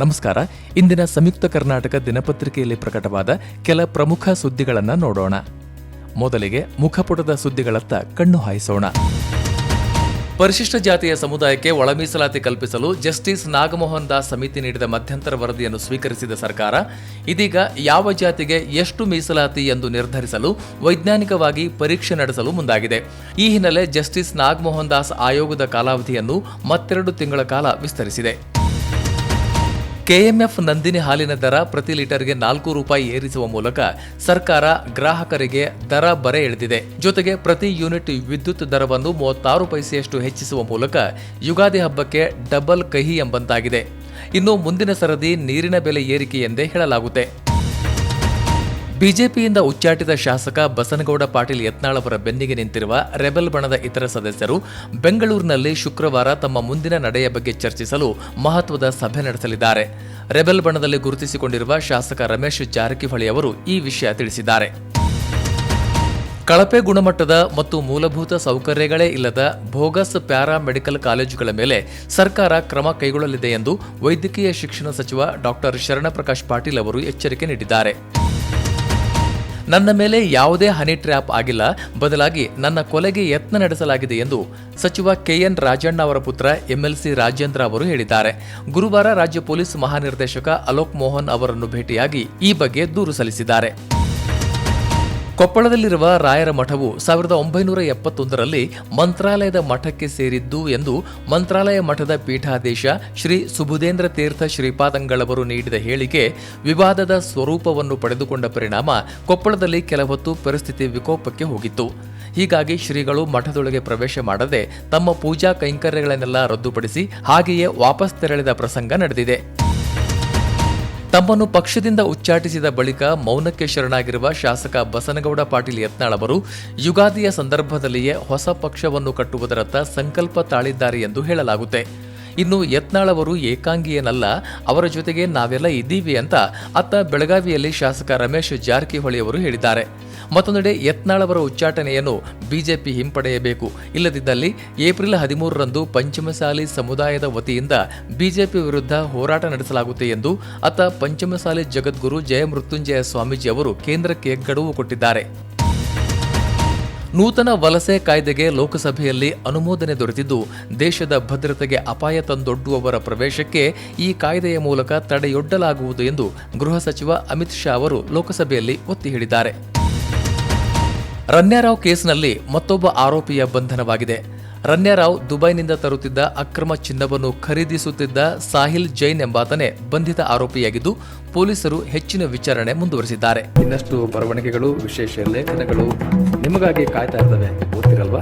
ನಮಸ್ಕಾರ. ಇಂದಿನ ಸಂಯುಕ್ತ ಕರ್ನಾಟಕ ದಿನಪತ್ರಿಕೆಯಲ್ಲಿ ಪ್ರಕಟವಾದ ಕೆಲ ಪ್ರಮುಖ ಸುದ್ದಿಗಳನ್ನು ನೋಡೋಣ. ಮೊದಲಿಗೆ ಮುಖಪುಟದ ಸುದ್ದಿಗಳತ್ತ ಕಣ್ಣು ಹಾಯಿಸೋಣ. ಪರಿಶಿಷ್ಟ ಜಾತಿಯ ಸಮುದಾಯಕ್ಕೆ ಒಳಮೀಸಲಾತಿ ಕಲ್ಪಿಸಲು ಜಸ್ಟಿಸ್ ನಾಗಮೋಹನ್ ದಾಸ್ ಸಮಿತಿ ನೀಡಿದ ಮಧ್ಯಂತರ ವರದಿಯನ್ನು ಸ್ವೀಕರಿಸಿದ ಸರ್ಕಾರ, ಇದೀಗ ಯಾವ ಜಾತಿಗೆ ಎಷ್ಟು ಮೀಸಲಾತಿ ಎಂದು ನಿರ್ಧರಿಸಲು ವೈಜ್ಞಾನಿಕವಾಗಿ ಪರೀಕ್ಷೆ ನಡೆಸಲು ಮುಂದಾಗಿದೆ. ಈ ಹಿನ್ನೆಲೆ ಜಸ್ಟಿಸ್ ನಾಗಮೋಹನ್ ದಾಸ್ ಆಯೋಗದ ಕಾಲಾವಧಿಯನ್ನು ಮತ್ತೆರಡು ತಿಂಗಳ ಕಾಲ ವಿಸ್ತರಿಸಿದೆ. ಕೆಎಂಎಫ್ ನಂದಿನಿ ಹಾಲಿನ ದರ ಪ್ರತಿ ಲೀಟರ್ಗೆ ನಾಲ್ಕು ರೂಪಾಯಿ ಏರಿಸುವ ಮೂಲಕ ಸರ್ಕಾರ ಗ್ರಾಹಕರಿಗೆ ದರ ಬರೆ ಎಳೆದಿದೆ. ಜೊತೆಗೆ ಪ್ರತಿ ಯೂನಿಟ್ ವಿದ್ಯುತ್ ದರವನ್ನು ಮೂವತ್ತಾರು ಪೈಸೆಯಷ್ಟು ಹೆಚ್ಚಿಸುವ ಮೂಲಕ ಯುಗಾದಿ ಹಬ್ಬಕ್ಕೆ ಡಬಲ್ ಕಹಿ ಎಂಬಂತಾಗಿದೆ. ಇನ್ನು ಮುಂದಿನ ಸರದಿ ನೀರಿನ ಬೆಲೆ ಏರಿಕೆ ಎಂದೇ ಹೇಳಲಾಗುತ್ತೆ. ಬಿಜೆಪಿಯಿಂದ ಉಚ್ಚಾಟಿತ ಶಾಸಕ ಬಸನಗೌಡ ಪಾಟೀಲ್ ಯತ್ನಾಳ್ ಅವರ ಬೆನ್ನಿಗೆ ನಿಂತಿರುವ ರೆಬೆಲ್ ಬಣದ ಇತರ ಸದಸ್ಯರು ಬೆಂಗಳೂರಿನಲ್ಲಿ ಶುಕ್ರವಾರ ತಮ್ಮ ಮುಂದಿನ ನಡೆಯ ಬಗ್ಗೆ ಚರ್ಚಿಸಲು ಮಹತ್ವದ ಸಭೆ ನಡೆಸಲಿದ್ದಾರೆ. ರೆಬೆಲ್ ಬಣದಲ್ಲಿ ಗುರುತಿಸಿಕೊಂಡಿರುವ ಶಾಸಕ ರಮೇಶ್ ಜಾರಕಿಹೊಳಿ ಅವರು ಈ ವಿಷಯ ತಿಳಿಸಿದ್ದಾರೆ. ಕಳಪೆ ಗುಣಮಟ್ಟದ ಮತ್ತು ಮೂಲಭೂತ ಸೌಕರ್ಯಗಳೇ ಇಲ್ಲದ ಭೋಗಸ್ ಪ್ಯಾರಾ ಮೆಡಿಕಲ್ ಕಾಲೇಜುಗಳ ಮೇಲೆ ಸರ್ಕಾರ ಕ್ರಮ ಕೈಗೊಳ್ಳಲಿದೆ ಎಂದು ವೈದ್ಯಕೀಯ ಶಿಕ್ಷಣ ಸಚಿವ ಡಾಕ್ಟರ್ ಶರಣಪ್ರಕಾಶ್ ಪಾಟೀಲ್ ಅವರು ಎಚ್ಚರಿಕೆ ನೀಡಿದ್ದಾರೆ. ನನ್ನ ಮೇಲೆ ಯಾವುದೇ ಹನಿ ಟ್ರ್ಯಾಪ್ ಆಗಿಲ್ಲ. ಬದಲಾಗಿ ನನ್ನ ಕೊಲೆಗೆ ಯತ್ನ ನಡೆಸಲಾಗಿದೆ ಎಂದು ಸಚಿವ ಕೆಎನ್ ರಾಜಣ್ಣ ಅವರ ಪುತ್ರ ಎಂಎಲ್ಸಿ ರಾಜೇಂದ್ರ ಅವರು ಹೇಳಿದ್ದಾರೆ. ಗುರುವಾರ ರಾಜ್ಯ ಪೊಲೀಸ್ ಮಹಾನಿರ್ದೇಶಕ ಅಲೋಕ್ ಮೋಹನ್ ಅವರನ್ನು ಭೇಟಿಯಾಗಿ ಈ ಬಗ್ಗೆ ದೂರು ಸಲ್ಲಿಸಿದ್ದಾರೆ. ಕೊಪ್ಪಳದಲ್ಲಿರುವ ರಾಯರ ಮಠವು ಸಾವಿರದ ಒಂಬೈನೂರ ಎಪ್ಪತ್ತೊಂದರಲ್ಲಿ ಮಂತ್ರಾಲಯದ ಮಠಕ್ಕೆ ಸೇರಿದ್ದು ಎಂದು ಮಂತ್ರಾಲಯ ಮಠದ ಪೀಠಾದೇಶ ಶ್ರೀ ಸುಬುಧೇಂದ್ರ ತೀರ್ಥ ಶ್ರೀಪಾದಂಗಳವರು ನೀಡಿದ ಹೇಳಿಕೆ ವಿವಾದದ ಸ್ವರೂಪವನ್ನು ಪಡೆದುಕೊಂಡ ಪರಿಣಾಮ ಕೊಪ್ಪಳದಲ್ಲಿ ಕೆಲ ಹೊತ್ತು ಪರಿಸ್ಥಿತಿ ವಿಕೋಪಕ್ಕೆ ಹೋಗಿತ್ತು. ಹೀಗಾಗಿ ಶ್ರೀಗಳು ಮಠದೊಳಗೆ ಪ್ರವೇಶ ಮಾಡದೆ ತಮ್ಮ ಪೂಜಾ ಕೈಂಕರ್ಯಗಳನ್ನೆಲ್ಲ ರದ್ದುಪಡಿಸಿ ಹಾಗೆಯೇ ವಾಪಸ್ ತೆರಳಿದ ಪ್ರಸಂಗ ನಡೆದಿದೆ. ತಮ್ಮನ್ನು ಪಕ್ಷದಿಂದ ಉಚ್ಚಾಟಿಸಿದ ಬಳಿಕ ಮೌನಕ್ಕೆ ಶರಣಾಗಿರುವ ಶಾಸಕ ಬಸನಗೌಡ ಪಾಟೀಲ್ ಯತ್ನಾಳ್ ಅವರು ಯುಗಾದಿಯ ಸಂದರ್ಭದಲ್ಲಿಯೇ ಹೊಸ ಪಕ್ಷವನ್ನು ಕಟ್ಟುವುದರತ್ತ ಸಂಕಲ್ಪ ತಾಳಿದ್ದಾರೆ ಎಂದು ಹೇಳಲಾಗುತ್ತೆ. ಇನ್ನು ಯತ್ನಾಳ್ ಅವರು ಏಕಾಂಗಿಯೇನಲ್ಲ, ಅವರ ಜೊತೆಗೆ ನಾವೆಲ್ಲ ಇದ್ದೀವಿ ಅಂತ ಅತ್ತ ಬೆಳಗಾವಿಯಲ್ಲಿ ಶಾಸಕ ರಮೇಶ್ ಜಾರಕಿಹೊಳಿ ಅವರು ಹೇಳಿದ್ದಾರೆ. ಮತ್ತೊಂದೆಡೆ ಯತ್ನಾಳ್ ಅವರ ಉಚ್ಚಾಟನೆಯನ್ನು ಬಿಜೆಪಿ ಹಿಂಪಡೆಯಬೇಕು. ಇಲ್ಲದಿದ್ದಲ್ಲಿ ಏಪ್ರಿಲ್ ಹದಿಮೂರರಂದು ಪಂಚಮಸಾಲಿ ಸಮುದಾಯದ ವತಿಯಿಂದ ಬಿಜೆಪಿ ವಿರುದ್ಧ ಹೋರಾಟ ನಡೆಸಲಾಗುತ್ತೆ ಎಂದು ಅತ್ತ ಪಂಚಮಸಾಲಿ ಜಗದ್ಗುರು ಜಯಮೃತ್ಯುಂಜಯ ಸ್ವಾಮೀಜಿ ಅವರು ಕೇಂದ್ರಕ್ಕೆ ಗಡುವು ಕೊಟ್ಟಿದ್ದಾರೆ. ನೂತನ ವಲಸೆ ಕಾಯ್ದೆಗೆ ಲೋಕಸಭೆಯಲ್ಲಿ ಅನುಮೋದನೆ ದೊರೆತಿದ್ದು, ದೇಶದ ಭದ್ರತೆಗೆ ಅಪಾಯ ತಂದೊಡ್ಡುವವರ ಪ್ರವೇಶಕ್ಕೆ ಈ ಕಾಯ್ದೆಯ ಮೂಲಕ ತಡೆಯೊಡ್ಡಲಾಗುವುದು ಎಂದು ಗೃಹ ಸಚಿವ ಅಮಿತ್ ಶಾ ಅವರು ಲೋಕಸಭೆಯಲ್ಲಿ ಒತ್ತಿ ಹೇಳಿದ್ದಾರೆ. ರನ್ಯಾರಾವ್ ಕೇಸ್ನಲ್ಲಿ ಮತ್ತೊಬ್ಬ ಆರೋಪಿಯ ಬಂಧನವಾಗಿದೆ. ರನ್ಯಾರಾವ್ ದುಬೈನಿಂದ ತರುತ್ತಿದ್ದ ಅಕ್ರಮ ಚಿನ್ನವನ್ನು ಖರೀದಿಸುತ್ತಿದ್ದ ಸಾಹಿಲ್ ಜೈನ್ ಎಂಬಾತನೇ ಬಂಧಿತ ಆರೋಪಿಯಾಗಿದ್ದು ಪೊಲೀಸರು ಹೆಚ್ಚಿನ ವಿಚಾರಣೆ ಮುಂದುವರೆಸಿದ್ದಾರೆ. ಇನ್ನಷ್ಟು ಬರವಣಿಗೆಗಳು, ವಿಶೇಷ ಲೇಖನಗಳು ನಿಮಗಾಗಿ ಕಾಯ್ತಾ ಇರ್ತವೆ. ಓದ್ತಿರಲ್ವಾ